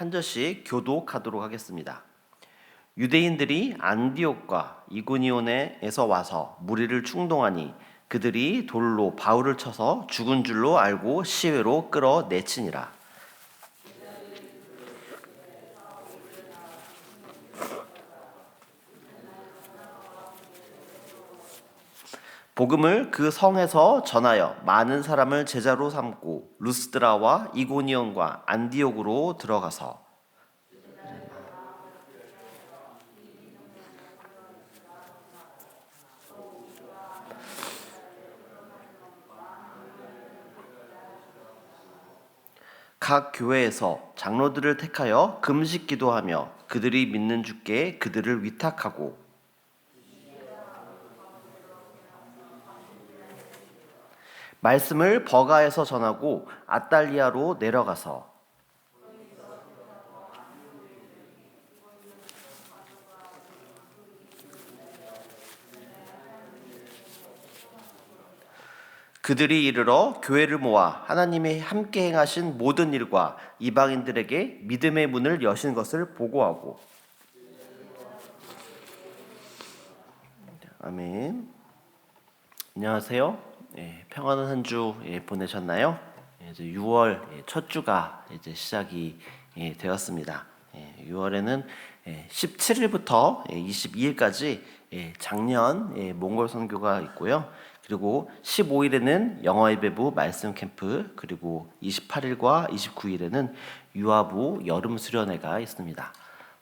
한 절씩 교독하도록 하겠습니다. 유대인들이 안디옥과 이고니온에서 와서 무리를 충동하니 그들이 돌로 바울을 쳐서 죽은 줄로 알고 시외로 끌어내치니라. 복음을 그 성에서 전하여 많은 사람을 제자로 삼고 루스드라와 이고니온과 안디옥으로 들어가서 각 교회에서 장로들을 택하여 금식 기도하며 그들이 믿는 주께 그들을 위탁하고 말씀을 버가에서 전하고 아달리아로 내려가서 그들이 이르러 교회를 모아 하나님이 함께 행하신 모든 일과 이방인들에게 믿음의 문을 여신 것을 보고하고 아멘. 안녕하세요. 예, 평안한 한 주 예, 보내셨나요? 예, 이제 6월 예, 첫 주가 이제 시작이 예, 되었습니다. 예, 6월에는 예, 17일부터 예, 22일까지 예, 작년 예, 몽골 선교가 있고요. 그리고 15일에는 영어 예배부 말씀 캠프 그리고 28일과 29일에는 유아부 여름 수련회가 있습니다.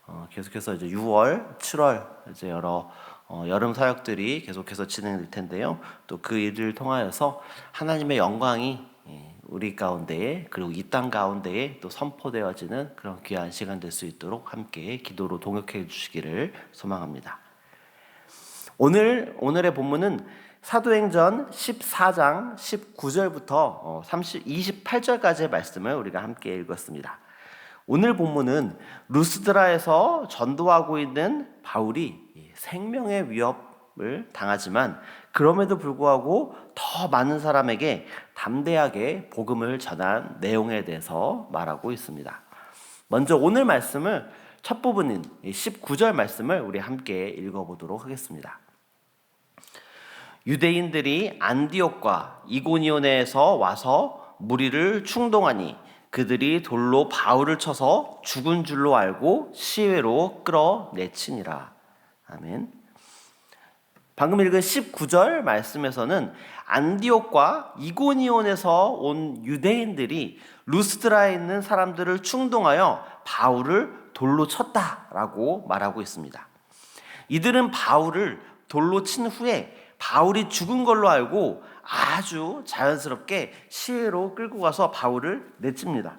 어, 계속해서 이제 6월, 7월 이제 여러 어, 여름 사역들이 계속해서 진행될 텐데요. 또 그 일을 통하여서 하나님의 영광이 예, 우리 가운데에 그리고 이 땅 가운데에 또 선포되어지는 그런 귀한 시간 될 수 있도록 함께 기도로 동역해 주시기를 소망합니다. 오늘 오늘의 본문은 사도행전 14장 19절부터 30 28절까지의 말씀을 우리가 함께 읽었습니다. 오늘 본문은 루스드라에서 전도하고 있는 바울이 생명의 위협을 당하지만 그럼에도 불구하고 더 많은 사람에게 담대하게 복음을 전한 내용에 대해서 말하고 있습니다. 먼저 오늘 말씀을 첫 부분인 19절 말씀을 우리 함께 읽어보도록 하겠습니다. 유대인들이 안디옥과 이고니온에서 와서 무리를 충동하니 그들이 돌로 바울을 쳐서 죽은 줄로 알고 시외로 끌어내치니라. 아멘. 방금 읽은 19절 말씀에서는 안디옥과 이고니온에서 온 유대인들이 루스드라에 있는 사람들을 충동하여 바울을 돌로 쳤다라고 말하고 있습니다. 이들은 바울을 돌로 친 후에 바울이 죽은 걸로 알고 아주 자연스럽게 시외로 끌고 가서 바울을 내칩니다.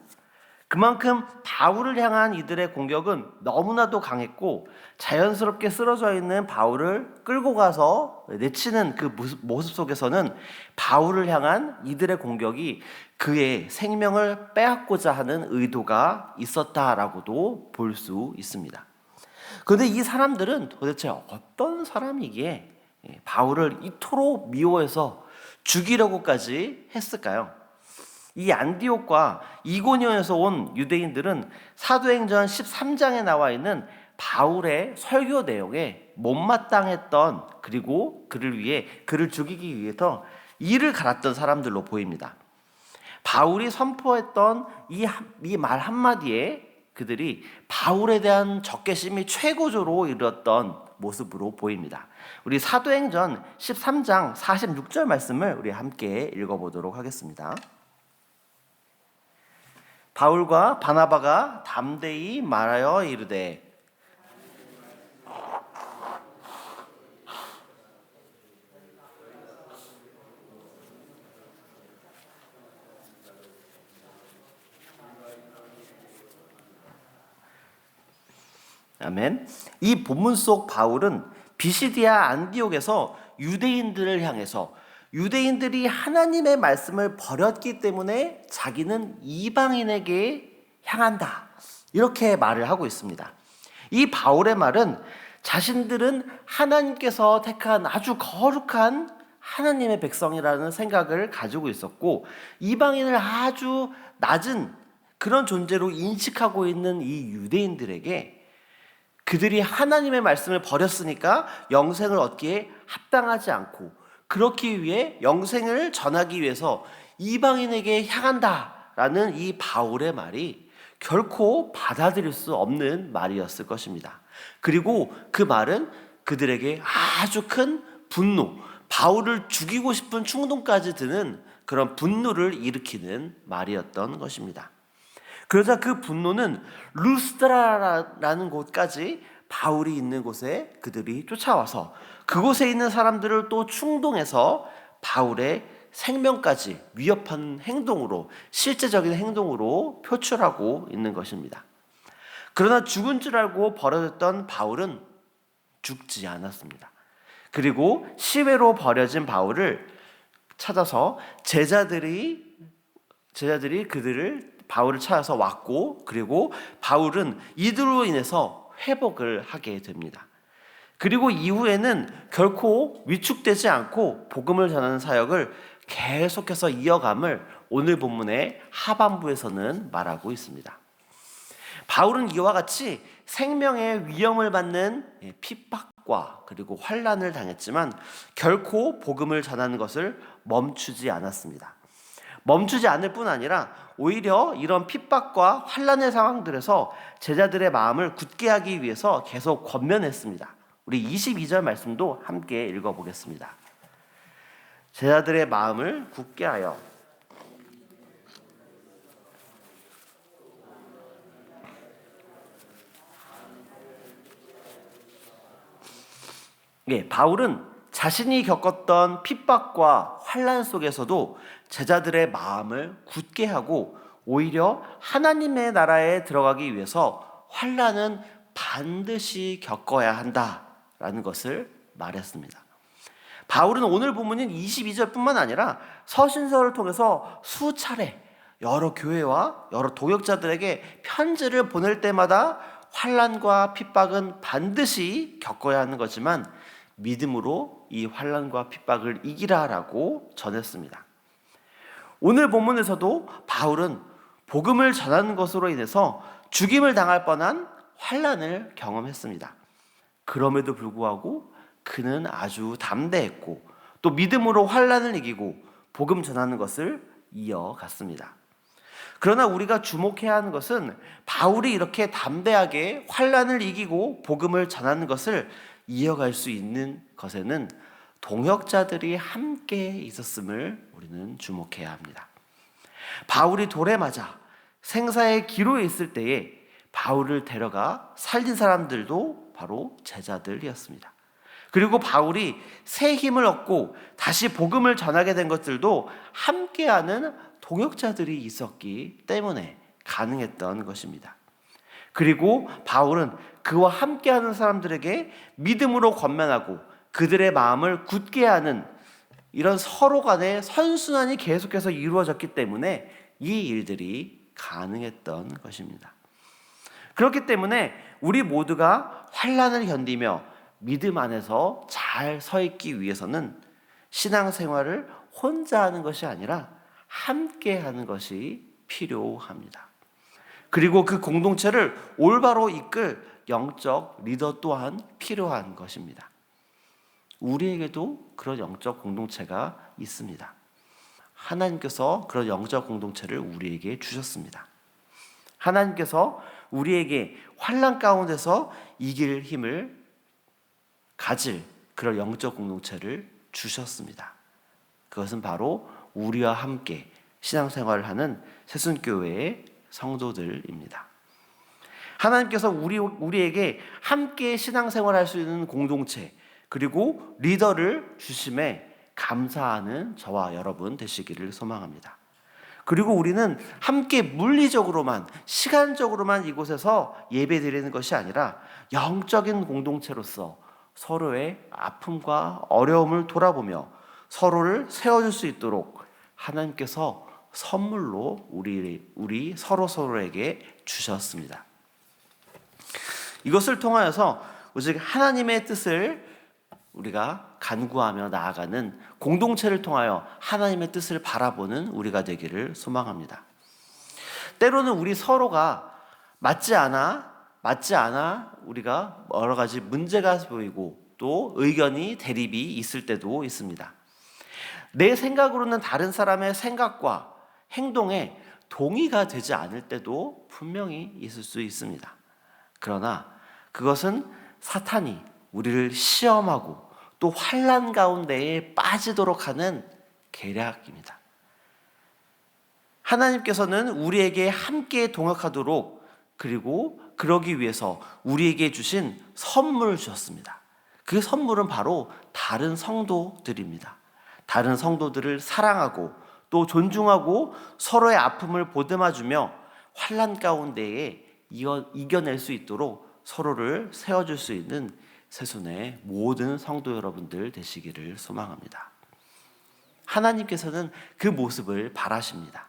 그만큼 바울을 향한 이들의 공격은 너무나도 강했고 자연스럽게 쓰러져 있는 바울을 끌고 가서 내치는 그 모습 속에서는 바울을 향한 이들의 공격이 그의 생명을 빼앗고자 하는 의도가 있었다라고도 볼 수 있습니다. 그런데 이 사람들은 도대체 어떤 사람이기에 바울을 이토록 미워해서 죽이려고까지 했을까요? 이 안디옥과 이고니온에서 온 유대인들은 사도행전 13장에 나와 있는 바울의 설교 내용에 못마땅했던 그리고 그를 위해 그를 죽이기 위해서 이를 갈았던 사람들로 보입니다. 바울이 선포했던 이 말 한마디에 그들이 바울에 대한 적개심이 최고조로 이르렀던 모습으로 보입니다. 우리 사도행전 13장 46절 말씀을 우리 함께 읽어보도록 하겠습니다. 바울과 바나바가 담대히 말하여 이르되 아멘. 이 본문 속 바울은 비시디아 안디옥에서 유대인들을 향해서 유대인들이 하나님의 말씀을 버렸기 때문에 자기는 이방인에게 향한다. 이렇게 말을 하고 있습니다. 이 바울의 말은 자신들은 하나님께서 택한 아주 거룩한 하나님의 백성이라는 생각을 가지고 있었고 이방인을 아주 낮은 그런 존재로 인식하고 있는 이 유대인들에게 그들이 하나님의 말씀을 버렸으니까 영생을 얻기에 합당하지 않고 그렇기 위해 영생을 전하기 위해서 이방인에게 향한다라는 이 바울의 말이 결코 받아들일 수 없는 말이었을 것입니다. 그리고 그 말은 그들에게 아주 큰 분노, 바울을 죽이고 싶은 충동까지 드는 그런 분노를 일으키는 말이었던 것입니다. 그러자 그 분노는 루스드라라는 곳까지 바울이 있는 곳에 그들이 쫓아와서 그곳에 있는 사람들을 또 충동해서 바울의 생명까지 위협한 행동으로 실제적인 행동으로 표출하고 있는 것입니다. 그러나 죽은 줄 알고 버려졌던 바울은 죽지 않았습니다. 그리고 시외로 버려진 바울을 찾아서 제자들이 제자들이 그들을 바울을 찾아서 왔고 그리고 바울은 이들로 인해서 회복을 하게 됩니다. 그리고 이후에는 결코 위축되지 않고 복음을 전하는 사역을 계속해서 이어감을 오늘 본문의 하반부에서는 말하고 있습니다. 바울은 이와 같이 생명의 위험을 받는 핍박과 그리고 환란을 당했지만 결코 복음을 전하는 것을 멈추지 않았습니다. 멈추지 않을 뿐 아니라 오히려 이런 핍박과 환란의 상황들에서 제자들의 마음을 굳게 하기 위해서 계속 권면했습니다. 우리 22절 말씀도 함께 읽어 보겠습니다. 제자들의 마음을 굳게 하여 예, 바울은 자신이 겪었던 핍박과 환란 속에서도 제자들의 마음을 굳게 하고 오히려 하나님의 나라에 들어가기 위해서 환란은 반드시 겪어야 한다라는 것을 말했습니다. 바울은 오늘 본문인 22절뿐만 아니라 서신서를 통해서 수차례 여러 교회와 여러 동역자들에게 편지를 보낼 때마다 환란과 핍박은 반드시 겪어야 하는 거지만 믿음으로 이 환란과 핍박을 이기라라고 전했습니다. 오늘 본문에서도 바울은 복음을 전하는 것으로 인해서 죽임을 당할 뻔한 환란을 경험했습니다. 그럼에도 불구하고 그는 아주 담대했고 또 믿음으로 환란을 이기고 복음 전하는 것을 이어갔습니다. 그러나 우리가 주목해야 하는 것은 바울이 이렇게 담대하게 환란을 이기고 복음을 전하는 것을 이어갈 수 있는 것에는 동역자들이 함께 있었음을 우리는 주목해야 합니다. 바울이 돌에 맞아 생사의 기로에 있을 때에 바울을 데려가 살린 사람들도 바로 제자들이었습니다. 그리고 바울이 새 힘을 얻고 다시 복음을 전하게 된 것들도 함께하는 동역자들이 있었기 때문에 가능했던 것입니다. 그리고 바울은 그와 함께하는 사람들에게 믿음으로 권면하고 그들의 마음을 굳게 하는 이런 서로 간의 선순환이 계속해서 이루어졌기 때문에 이 일들이 가능했던 것입니다. 그렇기 때문에 우리 모두가 환란을 견디며 믿음 안에서 잘 서 있기 위해서는 신앙생활을 혼자 하는 것이 아니라 함께 하는 것이 필요합니다. 그리고 그 공동체를 올바로 이끌 영적 리더 또한 필요한 것입니다. 우리에게도 그런 영적 공동체가 있습니다. 하나님께서 그런 영적 공동체를 우리에게 주셨습니다. 하나님께서 우리에게 환란 가운데서 이길 힘을 가질 그런 영적 공동체를 주셨습니다. 그것은 바로 우리와 함께 신앙생활을 하는 새순교회의 성도들입니다. 하나님께서 우리, 우리에게 함께 신앙생활할 수 있는 공동체, 그리고 리더를 주심에 감사하는 저와 여러분 되시기를 소망합니다. 그리고 우리는 함께 물리적으로만, 시간적으로만 이곳에서 예배 드리는 것이 아니라 영적인 공동체로서 서로의 아픔과 어려움을 돌아보며 서로를 세워줄 수 있도록 하나님께서 선물로 우리, 우리 서로 서로에게 주셨습니다. 이것을 통하여서 오직 하나님의 뜻을 우리가 간구하며 나아가는 공동체를 통하여 하나님의 뜻을 바라보는 우리가 되기를 소망합니다. 때로는 우리 서로가 맞지 않아, 맞지 않아 우리가 여러 가지 문제가 보이고 또 의견이 대립이 있을 때도 있습니다. 내 생각으로는 다른 사람의 생각과 행동에 동의가 되지 않을 때도 분명히 있을 수 있습니다. 그러나 그것은 사탄이 우리를 시험하고 또 환란 가운데에 빠지도록 하는 계략입니다. 하나님께서는 우리에게 함께 동역하도록 그리고 그러기 위해서 우리에게 주신 선물을 주셨습니다. 그 선물은 바로 다른 성도들입니다. 다른 성도들을 사랑하고 또 존중하고 서로의 아픔을 보듬어주며 환란 가운데에 이겨, 이겨낼 수 있도록 서로를 세워줄 수 있는 세손의 모든 성도 여러분들 되시기를 소망합니다. 하나님께서는 그 모습을 바라십니다.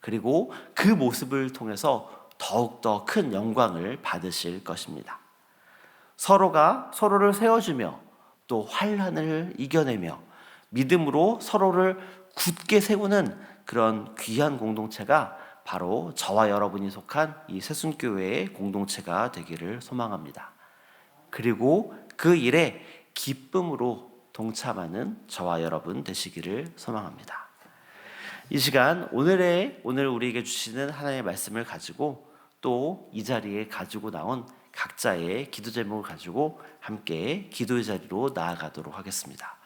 그리고 그 모습을 통해서 더욱더 큰 영광을 받으실 것입니다. 서로가 서로를 세워주며 또 환란을 이겨내며 믿음으로 서로를 굳게 세우는 그런 귀한 공동체가 바로 저와 여러분이 속한 이 새순교회의 공동체가 되기를 소망합니다. 그리고 그 일에 기쁨으로 동참하는 저와 여러분 되시기를 소망합니다. 이 시간 오늘의 오늘 우리에게 주시는 하나님의 말씀을 가지고 또 이 자리에 가지고 나온 각자의 기도 제목을 가지고 함께 기도의 자리로 나아가도록 하겠습니다.